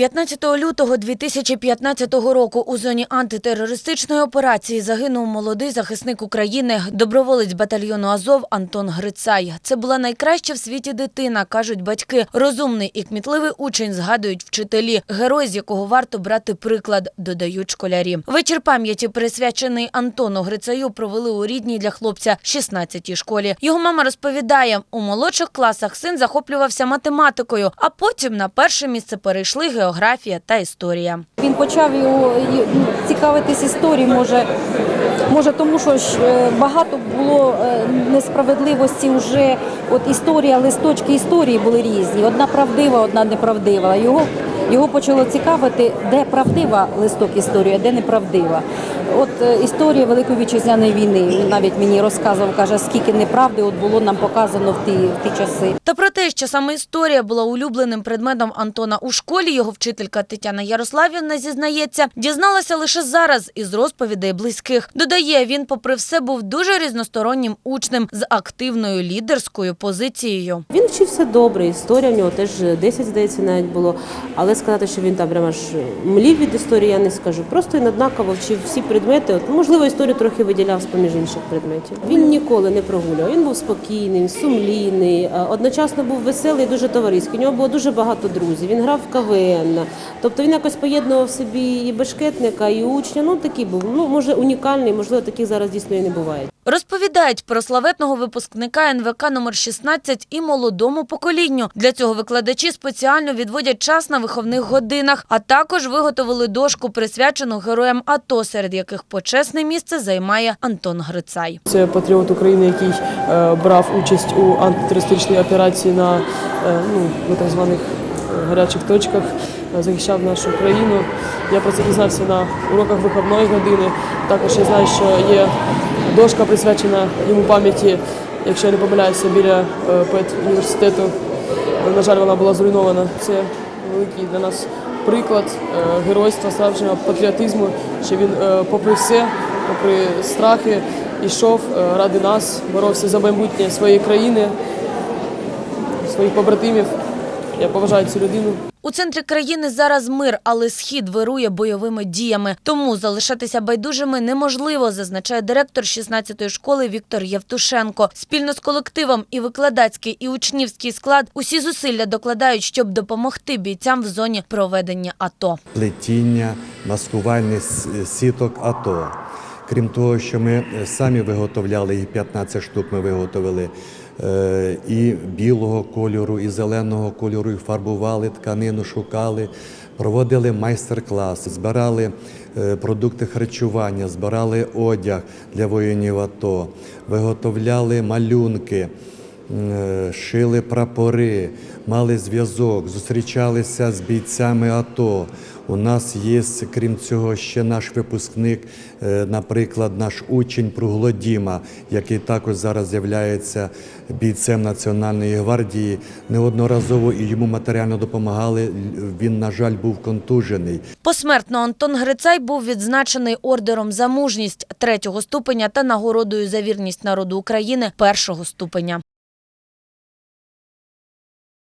15 лютого 2015 року у зоні антитерористичної операції загинув молодий захисник України, доброволець батальйону Азов Антон Грицай. Це була найкраща в світі дитина, кажуть батьки. Розумний і кмітливий учень, згадують вчителі. Герой, з якого варто брати приклад, додають школярі. Вечір пам'яті, присвячений Антону Грицаю, провели у рідній для хлопця 16-й школі. Його мама розповідає, у молодших класах син захоплювався математикою, а потім на перше місце перейшли географія та історія. Він почав його ну, цікавитись історією, може, може тому, що ж, е, багато було е, несправедливості вже. От історія, листочки історії були різні. Одна правдива, одна неправдива. Його, його почало цікавити, де правдива листок історії, а де неправдива. От е, історія Великої вітчизняної війни. Він навіть мені розказував, каже, скільки неправди от було нам показано в ті, в ті часи. Та про те, що саме історія була улюбленим предметом Антона у школі, його вчителька Тетяна Ярославівна зізнається, дізналася лише зараз із розповідей близьких. Додає, він, попри все, був дуже різностороннім учнем з активною лідерською позицією. Він вчився добре, історія в нього теж 10, здається, навіть було. Але сказати, що він там прямо аж млів від історії, я не скажу. Просто він однаково вчив всі предмети. От, можливо, історію трохи виділяв з поміж інших предметів. Він ніколи не прогулював. Він був спокійний, сумлінний, одночасно був веселий, дуже товариський. У нього було дуже багато друзів. Він грав в КВН. Тобто він якось поєднував собі і бешкетника, і учня. Ну такий був. Ну може унікальний, можливо, таких зараз дійсно і не буває. Розповідають про славетного випускника НВК номер 16 і молодому поколінню. Для цього викладачі спеціально відводять час на виховних годинах, а також виготовили дошку, присвячену героям АТО, серед яких почесне місце займає Антон Грицай. Це патріот України, який е, брав участь у антитерористичній операції на, е, ну, так званих е, гарячих точках, захищав нашу країну. Я про це дізнався на уроках виховної години. Також я знаю, що є дошка присвячена йому пам'яті, якщо я не помиляюся, біля е, педуніверситету. На жаль, вона була зруйнована. Це великий для нас приклад е, геройства, справжнього патріотизму, що він, е, попри все, попри страхи, йшов ради нас, боровся за майбутнє своєї країни, своїх побратимів. Я поважаю цю людину. У центрі країни зараз мир, але схід вирує бойовими діями. Тому залишатися байдужими неможливо, зазначає директор 16-ї школи Віктор Євтушенко. Спільно з колективом і викладацький, і учнівський склад усі зусилля докладають, щоб допомогти бійцям в зоні проведення АТО. плетіння маскувальних сіток АТО. Крім того, що ми самі виготовляли, їх 15 штук ми виготовили, е, і білого кольору, і зеленого кольору, і фарбували тканину, шукали, проводили майстер-класи, збирали е, продукти харчування, збирали одяг для воїнів АТО, виготовляли малюнки. Е, шили прапори, мали зв'язок, зустрічалися з бійцями АТО. У нас є, крім цього, ще наш випускник, е, наприклад, наш учень Пруглодіма, який також зараз є бійцем Національної гвардії. Неодноразово і йому матеріально допомагали. Він, на жаль, був контужений. Посмертно Антон Грицай був відзначений ордером за мужність третього ступеня та нагородою за вірність народу України першого ступеня.